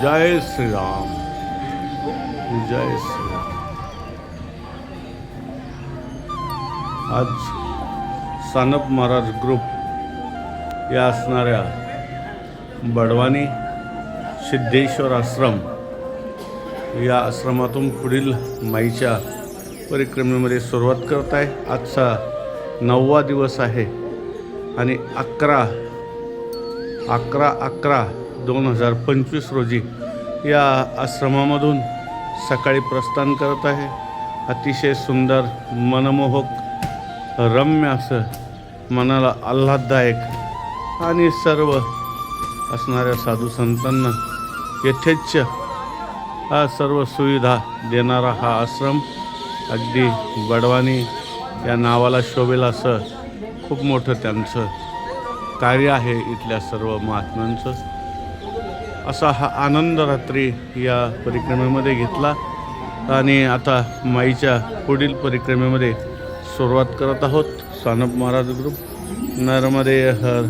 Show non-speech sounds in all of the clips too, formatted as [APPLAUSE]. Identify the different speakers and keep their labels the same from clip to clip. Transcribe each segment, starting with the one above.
Speaker 1: जय श्रीराम। जय श्रीराम। आज सानप महाराज ग्रुप या असणाऱ्या बडवानी सिद्धेश्वर आश्रम या आश्रमातून पुढील माईच्या परिक्रमेमध्ये सुरुवात करत आहे. आजचा नववा दिवस आहे आणि अकरा अकरा अकरा दोन हजार पंचवीस रोजी या आश्रमामधून सकाळी प्रस्थान करत आहे. अतिशय सुंदर मनमोहक रम्य असं मनाला आल्हाददायक आणि सर्व असणाऱ्या साधू संतांना यथेच्छ हा सर्व सुविधा देणारा हा आश्रम अगदी बडवानी या नावाला शोभेल असं खूप मोठं त्यांचं कार्य आहे इथल्या सर्व महात्म्यांचं. असा हा आनंद रात्री या परिक्रमेमध्ये घेतला आणि आता माईच्या पुढील परिक्रमेमध्ये सुरुवात करत आहोत. सानप महाराज ग्रुप. नर्मदे हर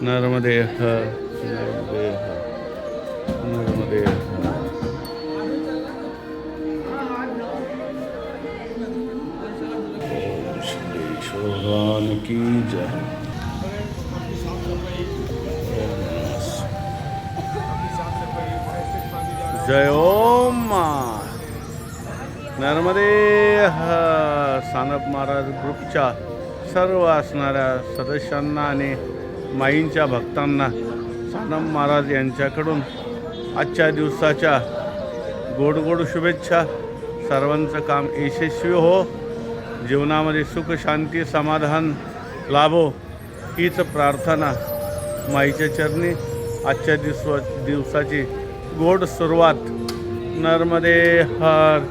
Speaker 1: नर्मदे हर नर्मदे हर नर्मदे हर. की जय। जय ओम नर्मदे सानप महाराज ग्रुपच्या सर्व असणाऱ्या सदस्यांना आणि माईंच्या भक्तांना सानप महाराज यांच्याकडून आजच्या दिवसाच्या गोड गोड शुभेच्छा. सर्वांचं काम यशस्वी हो. जीवनामध्ये सुख शांती समाधान लाभो. हीच प्रार्थना माईच्या चरणी आजच्या दिवस दिवसाची गोड सुरुवात. नर्मदे हर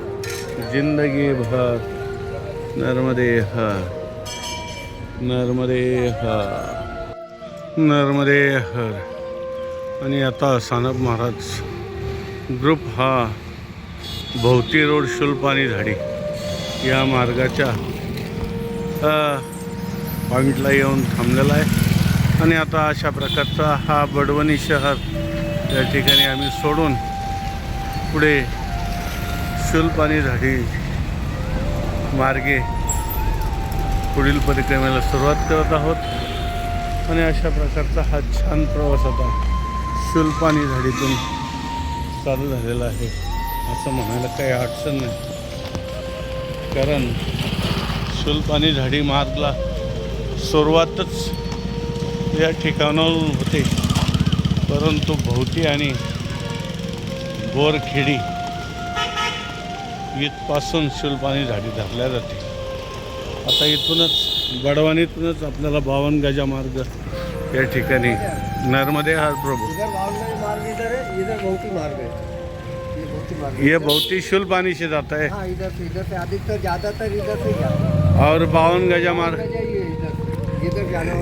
Speaker 1: जिंदगी भर. नर्मदे हर नर्मदे हर नर्मदे हर. आणि आता सानप महाराज ग्रुप हा भोवती रोड शुल्पानी झाडी या मार्गाच्या पॉईंटला येऊन थांबलेला आहे. आणि आता अशा प्रकारचा हा बडवणी शहर या ठिकाणी आम्ही सोडून पुढे शुलपाणी झाडी मार्गे पुढील परिक्रमेला सुरुवात करत आहोत. आणि अशा प्रकारचा हा छान प्रवास आता शुलपाणी झाडीतून चालू झालेला आहे. असं म्हणायला काही अडचण नाही. कारण शुलपाणी झाडी मार्गला सुरुवातच या ठिकाणावरून होते. परंतु भोवती आणि बोरखेडी इथपासून शुल्पानी झाडी धरल्या जाते. आता इथूनच बडवानीतूनच आपल्याला बावन गजा मार्ग या ठिकाणी नर्मदे हर प्रभू.
Speaker 2: इधर बावनगंज मार्ग इधर है है ये
Speaker 1: भौती शुल्पानी से जाता है
Speaker 2: हाँ इधर से इधर से अधिकतर ज्यादातर इधर से जाते
Speaker 1: और बावन गजा मार्ग।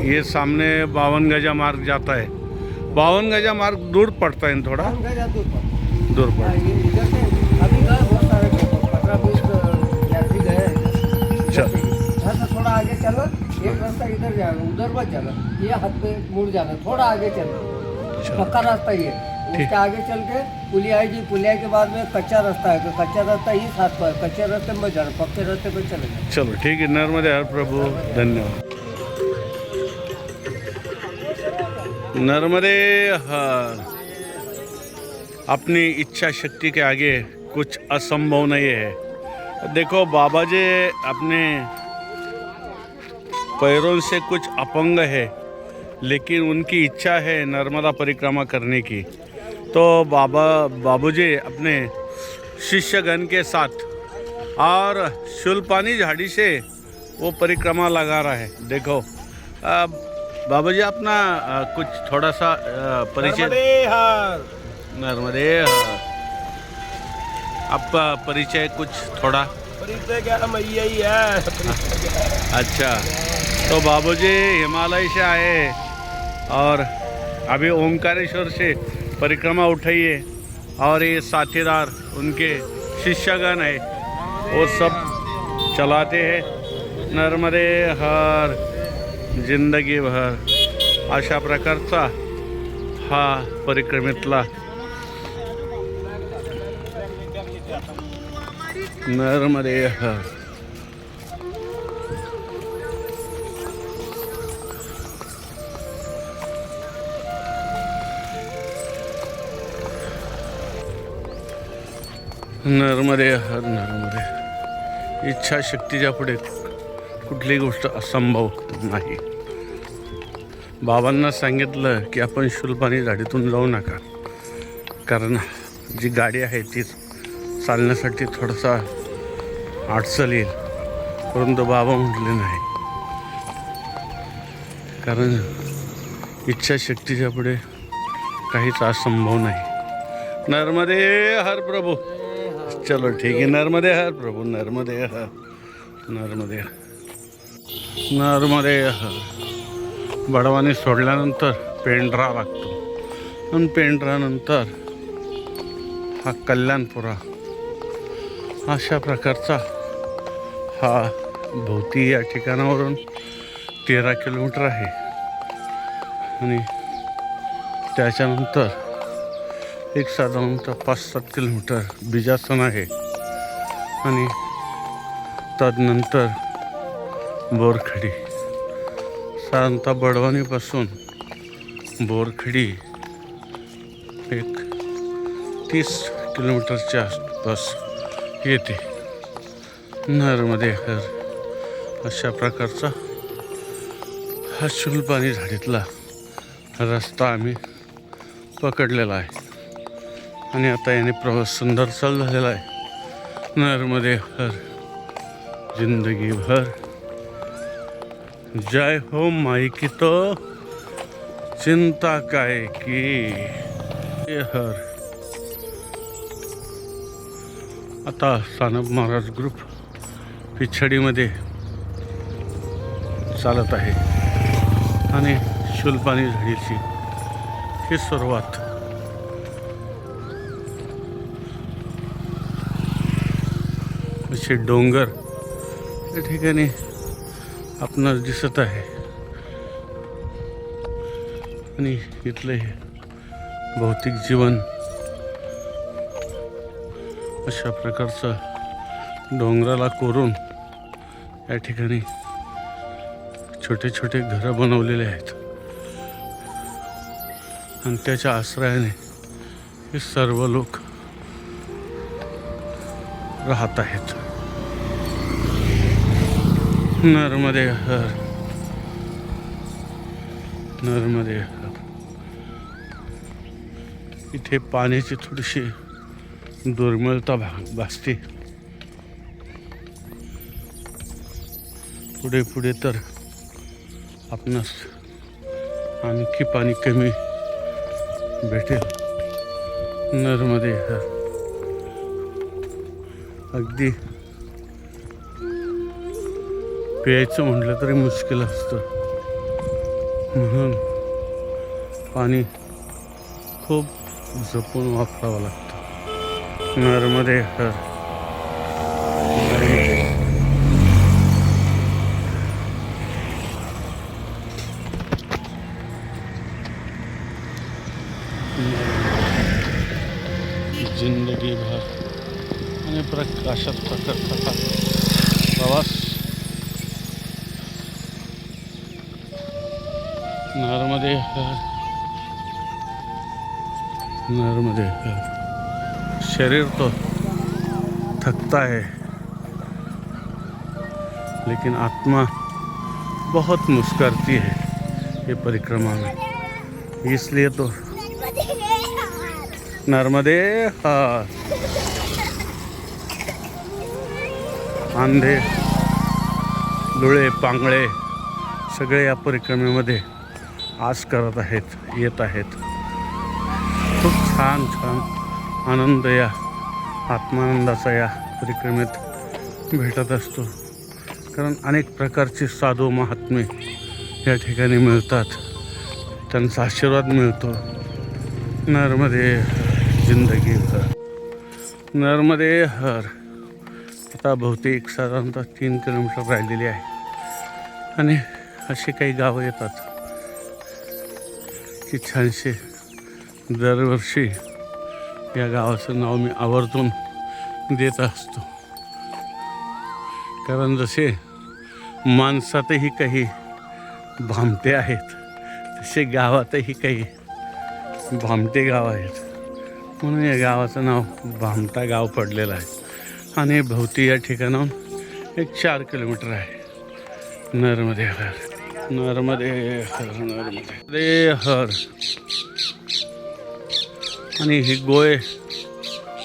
Speaker 1: ये सामने बावन गजा मार्ग जाता है बावन गजा मार्ग दूर पड़ता है थोड़ा।
Speaker 2: दूर पर
Speaker 1: पड़ता। चल।
Speaker 2: थोड़ा आगे चलो एक रास्ता इधर जाएगा उधर मत जाना ये हाथ पे मुड़ जाना थोड़ा आगे चलो।
Speaker 1: चलो
Speaker 2: पक्का रास्ता
Speaker 1: ठीक।
Speaker 2: उसके आगे चल के पुलिया आएगी पुलिया के बाद में कच्चा रास्ता है तो कच्चा रास्ता ही साथ पर कच्चे रास्ते में जाना पक्के रास्ते पे चले
Speaker 1: चलो ठीक है नर्मदे हर प्रभु धन्यवाद। नर्मदे अपनी इच्छा शक्ति के आगे कुछ असंभव नहीं है। देखो, बाबा जी अपने पैरों से कुछ अपंग है, लेकिन उनकी इच्छा है नर्मदा परिक्रमा करने की। तो बाबा बाबूजी अपने शिष्यगण के साथ और शुल्पानी झाड़ी से वो परिक्रमा लगा रहा है। देखो बाबा जी अपना कुछ थोड़ा सा परिचय नर्मदे हर। आपका परिचय कुछ थोड़ा?
Speaker 2: परिचय क्या मैया ही है। [LAUGHS]
Speaker 1: अच्छा। तो बाबूजी हिमालय से आए और अभी ओंकारेश्वर से परिक्रमा उठाइए और ये साथीदार उनके शिष्यगण है वो सब चलाते हैं। नर्मदे हर। जिंदगीभर अशा प्रकारचा हा परिक्रमेतला नर्मदे नर्मदे नर्मदे इच्छाशक्तीच्या पुढे कुठली गोष्ट असंभव नाही. बाबांना सांगितलं की आपण शुल्पानी गाडीतून जाऊ नका. कारण जी गाडी आहे ती चालण्यासाठी थोडासा अडचण येईल. परंतु बाबा म्हटले नाही. कारण इच्छाशक्तीच्या पुढे काहीच असंभव नाही. नर्मदे हर प्रभू. चलो ठीक आहे. नर्मदे हर प्रभू. नर्मदे हर. नर्मदे हर. नरमध्ये हर बडवाने सोडल्यानंतर पेंढरा लागतो. आणि पेंढरानंतर हा कल्याणपुरा. अशा प्रकारचा हा भोवती या ठिकाणावरून तेरा किलोमीटर आहे. आणि त्याच्यानंतर एक साधारणतः पाच सात किलोमीटर बिजासन आहे. आणि तदनंतर बोरखडी. साधारणतः बडवानीपासून बोरखडी एक तीस किलोमीटरच्या आसपास येते. नरमध्ये अशा प्रकारचा हा शुलपाणी झाडीतला रस्ता आम्ही पकडलेला आहे. आणि आता याने प्रवास सुंदर चालू झालेला आहे. नरमध्ये जिंदगीभर जय हो माई की तो। चिंता काय की हर। आता सानप महाराज ग्रुप पिछडीमध्ये चालत आहे. आणि शुल्पानी झाडीची ही सुरुवात. असे डोंगर या ठिकाणी आपणास दिसत आहे. आणि इथले भौतिक जीवन अशा प्रकारचं डोंगराला कोरून या ठिकाणी छोटे छोटे घरं बनवलेले आहेत. आणि त्याच्या आश्रयाने हे सर्व लोक राहत आहेत. नर्मदे हर. नर्मदे हर. इथे पाण्याची थोडीशी दुर्मिळता भा भासते. पुढे पुढे तर आपणास आणखी पाणी कमी भेटेल. नर्मदे हर. अगदी प्यायचं म्हटलं तरी मुश्किल असतं. म्हणून पाणी खूप जपून वापरावं लागतं. नर्मदे हर. नर्मदे हर नर्मदे शरीर तो थकता है लेकिन आत्मा बहुत मुस्करती है ये परिक्रमा में। इसलिए तो नर्मदे अंधे आंधे डोळे पांगळे सगळे या परिक्रमेमध्ये आस करत आहेत येत आहेत. खूप छान छान आनंद या आत्मानंदाचा या परिक्रमेत भेटत असतो. कारण अनेक प्रकारचे साधू महात्मे या ठिकाणी मिळतात. त्यांचा आशीर्वाद मिळतो. नर्मदे जिंदगी भर नर्मदे हर. आता बहुतेक साधारणतः तीन किलोमीटर राहिलेली आहे. आणि अशी काही गावं येतात. की छानसे दरवर्षी या गावाचं नाव मी आवर्जून देत असतो. कारण जसे माणसातही काही भामटे आहेत तसे गावातही काही भामटे गाव आहेत. म्हणून या गावाचं नाव भामटा गाव पडलेलं आहे. आणि भोवती या ठिकाणाहून एक चार किलोमीटर आहे नर्मदे नर्मदे हर नर्मदे. हर. आणि ही गोय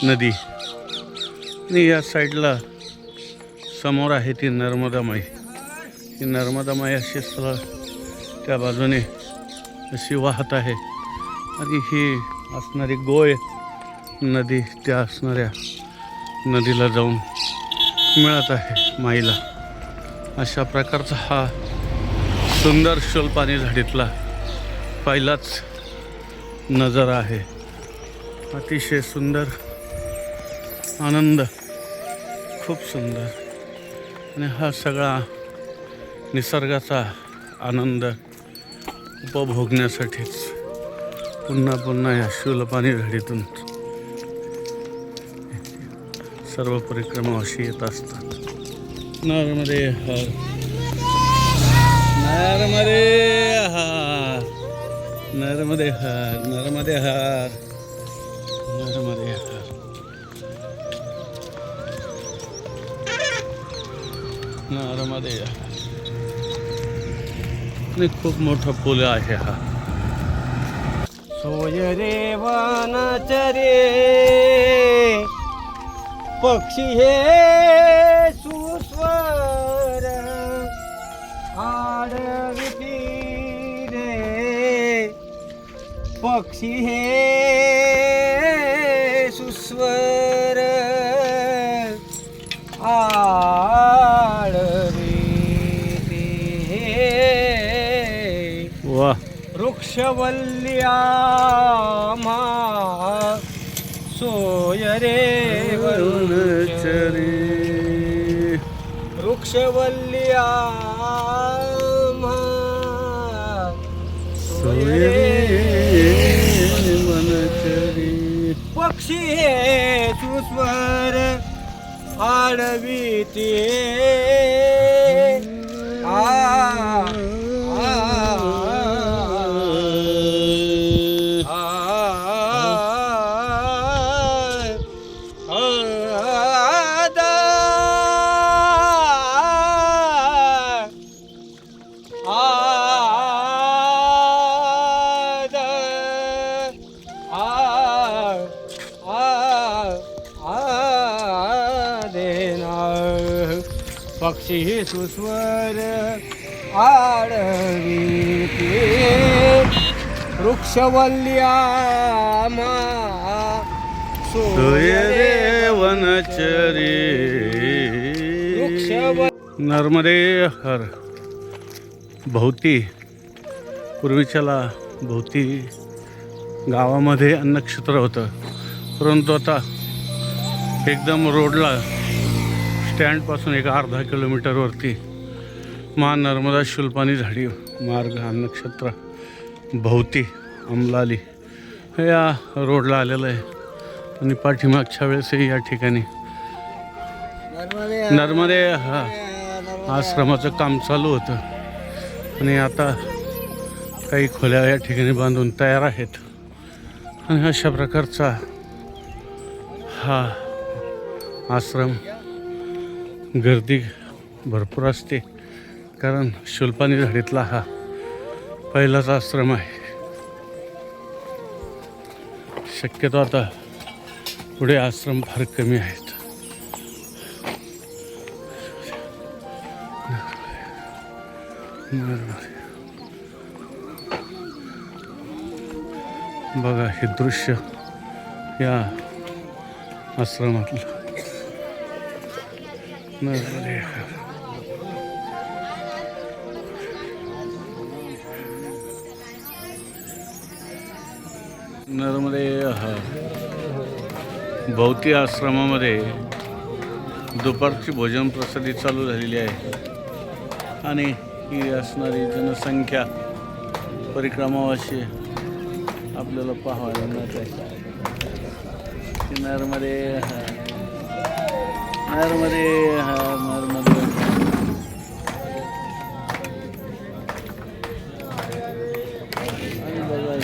Speaker 1: नदी. आणि या साईडला समोर आहे ती नर्मदामाई ही नर्मदामाई अशी सरळ त्या बाजूने अशी वाहत आहे. आणि ही असणारी गोय नदी त्या असणाऱ्या नदीला जाऊन मिळत आहे माईला. अशा प्रकारचा हा सुंदर शोलपाणी झाडीतला पहिलाच नजारा आहे. अतिशय सुंदर आनंद खूप सुंदर. आणि हा सगळा निसर्गाचा आनंद उपभोगण्यासाठीच पुन्हा पुन्हा या शूलपाणी झाडीतून सर्व परिक्रमा अशी येत असतात. नर्मदे हर नर्मदे हार। नर्मदे हार नर्मदे हार। नर्मदे हार। नर्मदे हार। आणि खूप मोठा पूल आहे हा।
Speaker 2: सोय रे वानाचरे पक्षी हे पक्षी हे सुस्वर आडविती
Speaker 1: वा.
Speaker 2: वृक्षवल्ल्या सोय रे
Speaker 1: वनचरी
Speaker 2: वृक्षवल्ल्या
Speaker 1: सोय
Speaker 2: पक्षी हे सुस्वर आडवीते आ पक्षी सुस्वर आडवीते वृक्षवल्ल्या
Speaker 1: सोय रे वनचरी
Speaker 2: वृक्षवल्ल्या
Speaker 1: नर्मदे हर. भोवती. पूर्वीच्याला भोवती गावामध्ये अन्नक्षेत्र होतं. परंतु आता एकदम रोडला स्टँडपासून एक अर्धा किलोमीटरवरती मा नर्मदा शुल्पानी झाडी मार्ग नक्षत्र भोवती अंमलाली हे या रोडला आलेलं आहे. आणि पाठीमागच्या वेळेसही या ठिकाणी नर्मदे हा आश्रमाचं काम चालू होतं. आणि आता काही खोल्या या ठिकाणी बांधून तयार आहेत. आणि अशा प्रकारचा हा आश्रम गर्दी भरपूर असते. कारण शुल्पानी झाडीतला हा पहिलाच आश्रम आहे. शक्यतो आता पुढे आश्रम फार कमी आहेत. बघा हे दृश्य या आश्रमातलं. नर्मदे हर. नर्मदे हर. भोवती आश्रमामध्ये दुपारची भोजन प्रसादी चालू झालेली आहे आणि ही असणारी जनसंख्या परिक्रमावाशी आपल्याला पाहायला मिळत आहे नर्मदे हा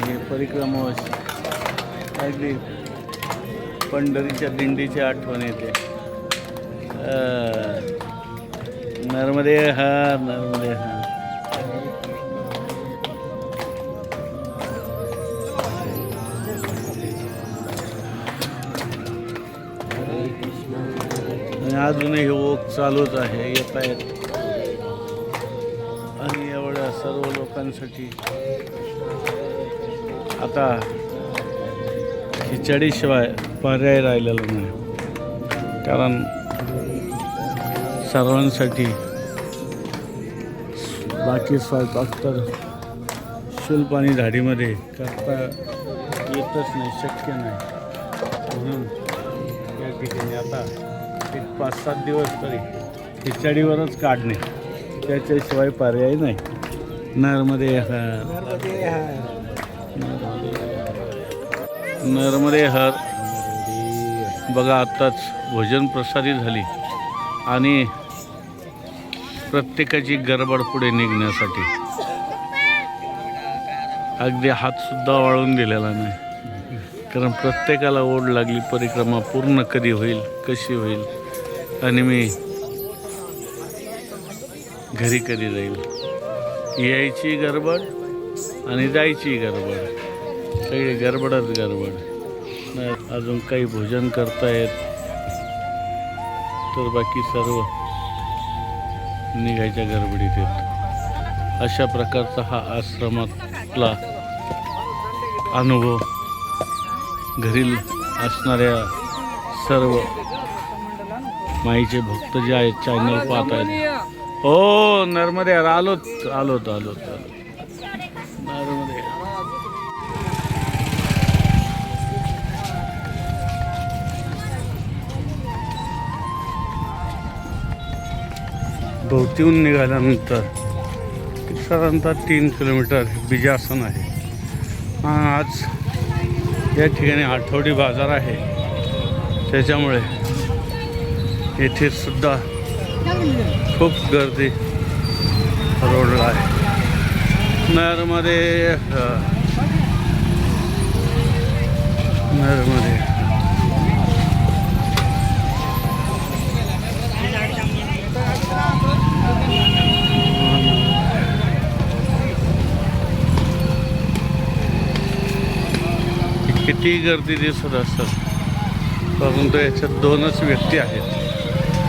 Speaker 1: हे परिक्रमा पंढरीच्या दिंडीची आठवण येते. नर्मदे हा नर्मदे हा. अजूनही ओक चालूच आहे येत आहेत. आणि एवढ्या सर्व लोकांसाठी आता खिचडीशिवाय पर्याय राहिलेला नाही. कारण सर्वांसाठी बाकी स्वयंपाक तर शुल्प आणि झाडीमध्ये करता येतच नाही शक्य नाही. म्हणून पाच सात दिवस तरी खिचडीवरच काढणे. त्याच्याशिवाय पर्याय नाही. नर्मदे हर. नर्मदे हर. बघा आत्ताच भोजन प्रसादी झाली. आणि प्रत्येकाची गडबड पुढे निघण्यासाठी. अगदी हातसुद्धा वाळून दिलेला नाही. कारण प्रत्येकाला ओढ लागली परिक्रमा पूर्ण कधी होईल कशी होईल? आणि मी घरी कधी जाईल? यायची गडबड आणि जायची गडबड. सगळी गडबडच गडबड. नाही अजून काही भोजन करतायत. तर बाकी सर्व निघायच्या गडबडीत येत अशा प्रकारचा हा आश्रमातला अनुभव घरी असणाऱ्या सर्व माईचे भक्त जे आहेत चॅनल पाहत आहेत. हो नर्मदे आलोत आलोत आलोत आलोत. नर्मदे भोवतीहून निघाल्यानंतर साधारणतः तीन किलोमीटर बिजासन आहे. हा, आज या ठिकाणी आठवडी बाजार आहे. त्याच्यामुळे येथे सुद्धा खूप गर्दी रोडला आहे. नरमध्ये नरमध्ये किती गर्दी दिसत असतात परंतु याच्यात दोनच व्यक्ती आहेत.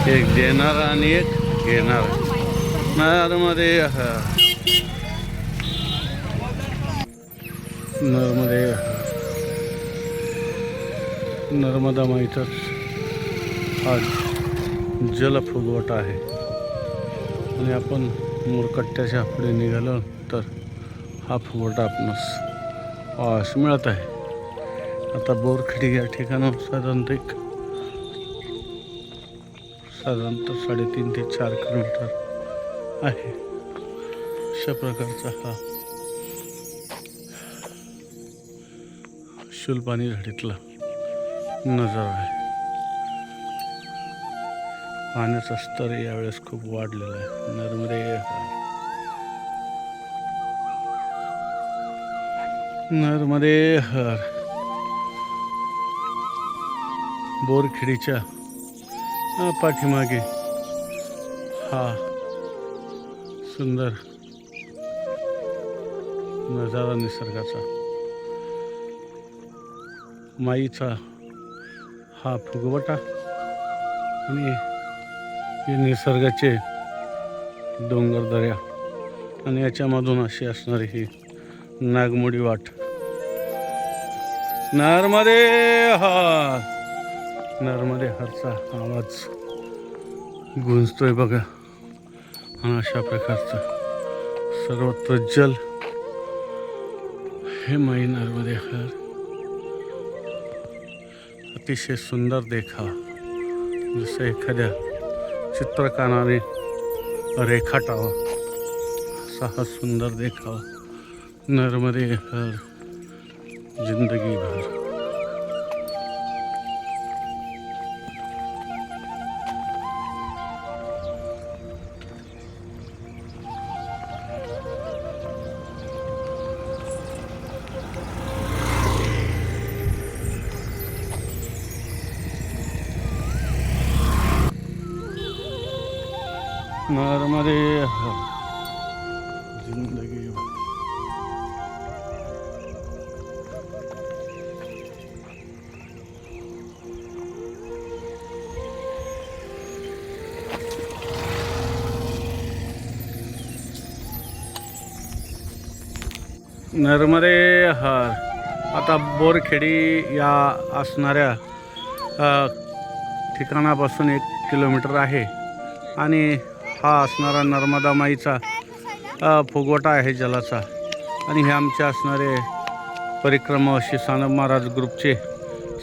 Speaker 1: एक देणारा आणि एक घेणार. नरमध्ये नर्मदे नर्मदा माहीतच हा जलफुगवट आहे. आणि आपण मुरकट्ट्याच्या पुढे निघालो तर हा फुगवटा आपणास पाहावयास मिळत आहे. आता बोरखेडी या ठिकाणाहून साधारणतः एक साधारणतः साडेतीन ते चार किलोमीटर आहे. अशा प्रकारचा हा शुलपाणी झाडीतला नजारा आहे. पाण्याचा स्तर यावेळेस खूप वाढलेला आहे. नर्मदे नर्मदे हर बोरखेडीच्या हा पाठीमागे. हा. सुंदर. नजारा निसर्गाचा. माईचा हा फुगवटा आणि हे निसर्गाचे डोंगरदऱ्या आणि याच्यामधून अशी असणारी ही नागमोडी वाट. नर्मदे हा. नर्मदे हरचा आवाज गुंजतोय बघा. आणि अशा प्रकारचं सर्वत्र जल. हे माई नर्मदे हर अतिशय सुंदर देखावा. जसं एखाद्या चित्रकाराने रेखाटावा. असा हा सुंदर देखावा. नर्मदे हर जिंदगी भर नर्मदे जिंदगी नर्मदे हर आता बोरखेडी या असणाऱ्या ठिकाणापासून एक किलोमीटर आहे. आणि हा असणारा नर्मदा माईचा फुगवटा आहे जलाचा. आणि हे आमचे असणारे परिक्रमा श्री सानप महाराज ग्रुपचे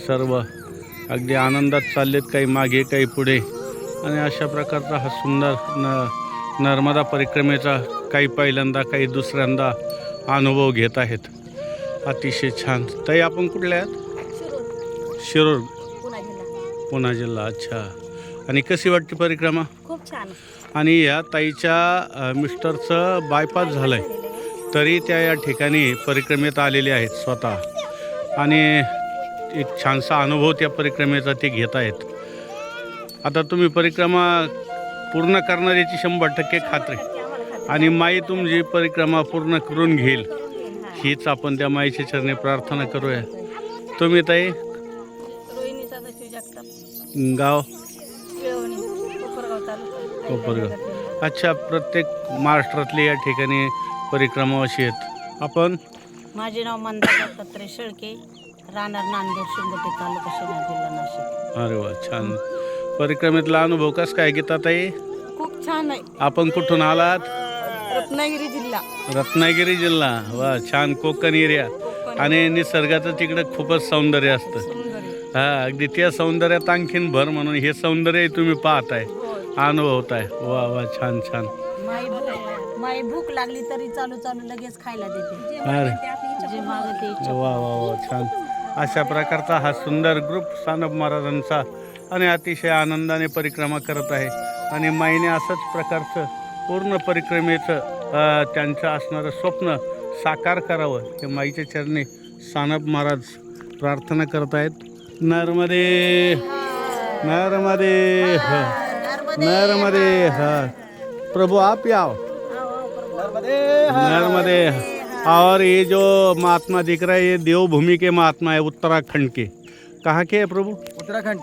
Speaker 1: सर्व अगदी आनंदात चाललेत काही मागे काही पुढे. आणि अशा प्रकारचा हा सुंदर न नर्मदा परिक्रमेचा काही पहिल्यांदा काही दुसऱ्यांदा अनुभव घेत आहेत. अतिशय छान. ताई आपण कुठल्या आहात? शिरूर.
Speaker 3: पुन्हा जिल्हा.
Speaker 1: अच्छा. आणि कशी वाटते परिक्रमा?
Speaker 3: खूप छान.
Speaker 1: आणि या ताईच्या मिस्टरचं बायपास झालं आहे तरी त्या या ठिकाणी परिक्रमेत आलेले आहेत स्वतः. आणि एक छानसा अनुभव त्या परिक्रमेचा ते घेत आहेत. आता तुम्ही परिक्रमा पूर्ण करणाऱ्याची शंभर टक्के खात्री. आणि माई तुमची परिक्रमा पूर्ण करून घेईल. हीच आपण त्या माईच्या चरणी प्रार्थना करूया. तुम्ही ताई? गाव?
Speaker 3: कोपरगाव
Speaker 1: अच्छा प्रत्येक महाराष्ट्रातले या ठिकाणी परिक्रमावाशी आहेत. आपण?
Speaker 3: माझे नाव मंदा दत्तात्रय शेळके राहणार नांदेड शिंगोटे तालुका शिवना जिल्हा नाशिक.
Speaker 1: अरे वा छान. परिक्रमेतला अनुभव कस काय घेता ताई?
Speaker 3: खूप छान आहे.
Speaker 1: आपण कुठून आलात?
Speaker 3: रत्नागिरी जिल्हा.
Speaker 1: रत्नागिरी जिल्हा. वा छान. कोकण एरिया. आणि निसर्गाचं तिकडं खूपच सौंदर्य असतं.
Speaker 3: सुंदर आहे.
Speaker 1: हा अगदी त्या सौंदर्यात आणखीन भर म्हणून हे सौंदर्य तुम्ही पाहताय. अनुभवताय वा वा छान छान.
Speaker 3: माई भूक माई भूक लागली तरी चालू चालू लगेच खायला देते.
Speaker 1: अरे.
Speaker 3: जे मागं ते इच्छा
Speaker 1: वा वा वा छान. अशा प्रकारचा हा सुंदर ग्रुप सानप महाराजांचा आणि अतिशय आनंदाने परिक्रमा करत आहे. आणि माईने असंच प्रकारचं पूर्ण परिक्रमेचं अ, त्यांचं असणारं स्वप्न साकार करावं हे माईच्या चरणी सानप महाराज प्रार्थना करत आहेत. नर्मदे नर्मदे ह नर्मदे ह प्रभु आप ही आओ। नर्मदे और ये जो महात्मा दिख रहा है ये देवभूमि के महात्मा है उत्तराखंड के। कहाँ के है प्रभु?
Speaker 2: उत्तराखंड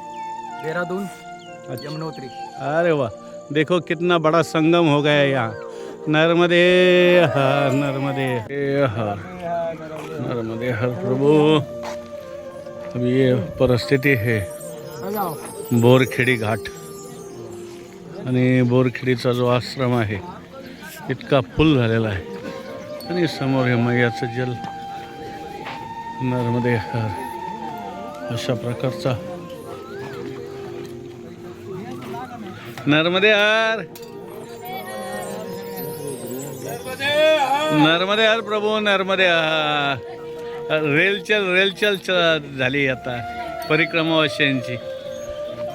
Speaker 2: देहरादून
Speaker 1: अच्छा।
Speaker 2: यमुनोत्री।
Speaker 1: अरे वाह देखो कितना बड़ा संगम हो गया है यहाँ। नर्मदे हर नर्मदे हर नर्मदे हर प्रभु। अब ये परिस्थिति है। बोरखेडी घाट। आणि बोरखेडीचा जो आश्रम आहे इतका फुल झालेला आहे. आणि समोर हे मैयाचं जल नर्मदे हर अशा प्रकारचा. नर्मदे हर! नर्मदे हर प्रभू नर्मदे हर. रेलचल रेलचल च- झाली आता. परिक्रमावासियांची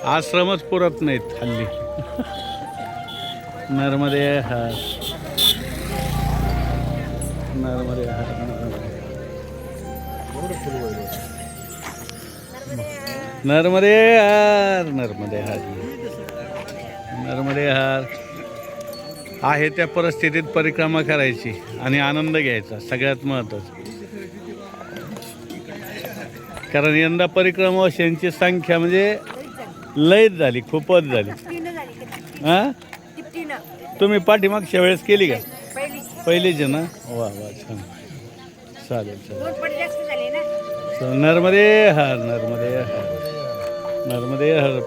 Speaker 1: आश्रमच पुरत नाहीत हल्ली. नर्मदे हर। नर्मदे हर नर्मदे हर। नर्मदे हर नर्मदे हर। आहे त्या परिस्थितीत परिक्रमा करायची आणि आनंद घ्यायचा सगळ्यात महत्त्वाचं कारण यंदा परिक्रमावासियांची संख्या म्हणजे लयच झाली खूपच झाली. हां? तुम्ही पाठीमागच्या वेळेस केली का? पहिलीच ना? वा वा छान. चालेल चालेल. नर्मदे हर नर्मदे हर. नर्मदे हर.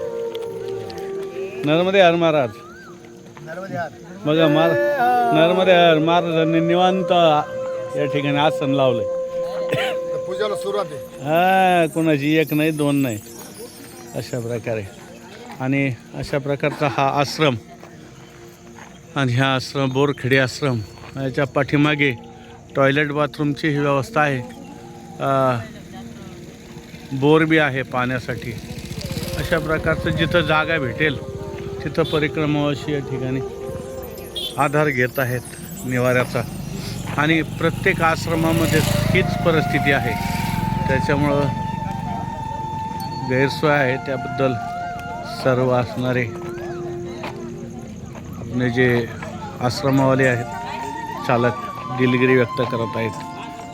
Speaker 1: नर्मदे हर महाराज. बघा मार नर्मदे हर महाराजांनी निवांत या ठिकाणी आसन लावलंय.
Speaker 4: पूजाला सुरुवात आहे.
Speaker 1: हा कोणाची एक नाही दोन नाही. अशा प्रकारे. आणि अशा प्रकारचा हा आश्रम आणि हा आश्रम बोरखेडी आश्रम याच्या पाठीमागे टॉयलेट बाथरूमची ही व्यवस्था आहे. बोर बी आहे पाण्यासाठी. अशा प्रकारचं जिथं जागा भेटेल तिथं परिक्रमावासी या ठिकाणी आधार घेत आहेत निवाऱ्याचा. आणि प्रत्येक आश्रमामध्ये हीच परिस्थिती आहे. त्याच्यामुळं गैरसोय आहे त्याबद्दल सर्व असणारे आपले जे आश्रमावाले आहेत चालक दिलगिरी व्यक्त करत आहेत.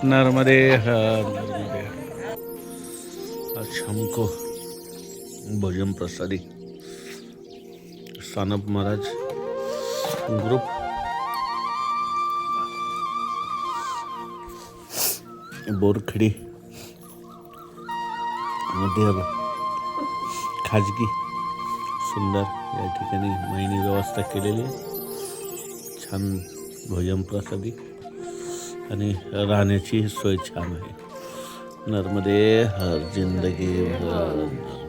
Speaker 1: नर्मदे ह, नर्मदे. आज हमको भोजन प्रसादी. सानप महाराज ग्रुप. बोरखडी. मध्ये खाजगी. सुंदर या ठिकाणी महिनी व्यवस्था केलेली आहे. छान भोजन प्रसादी. आणि राहण्याची सोय छान आहे. नर्मदे हर जिंदगी भर.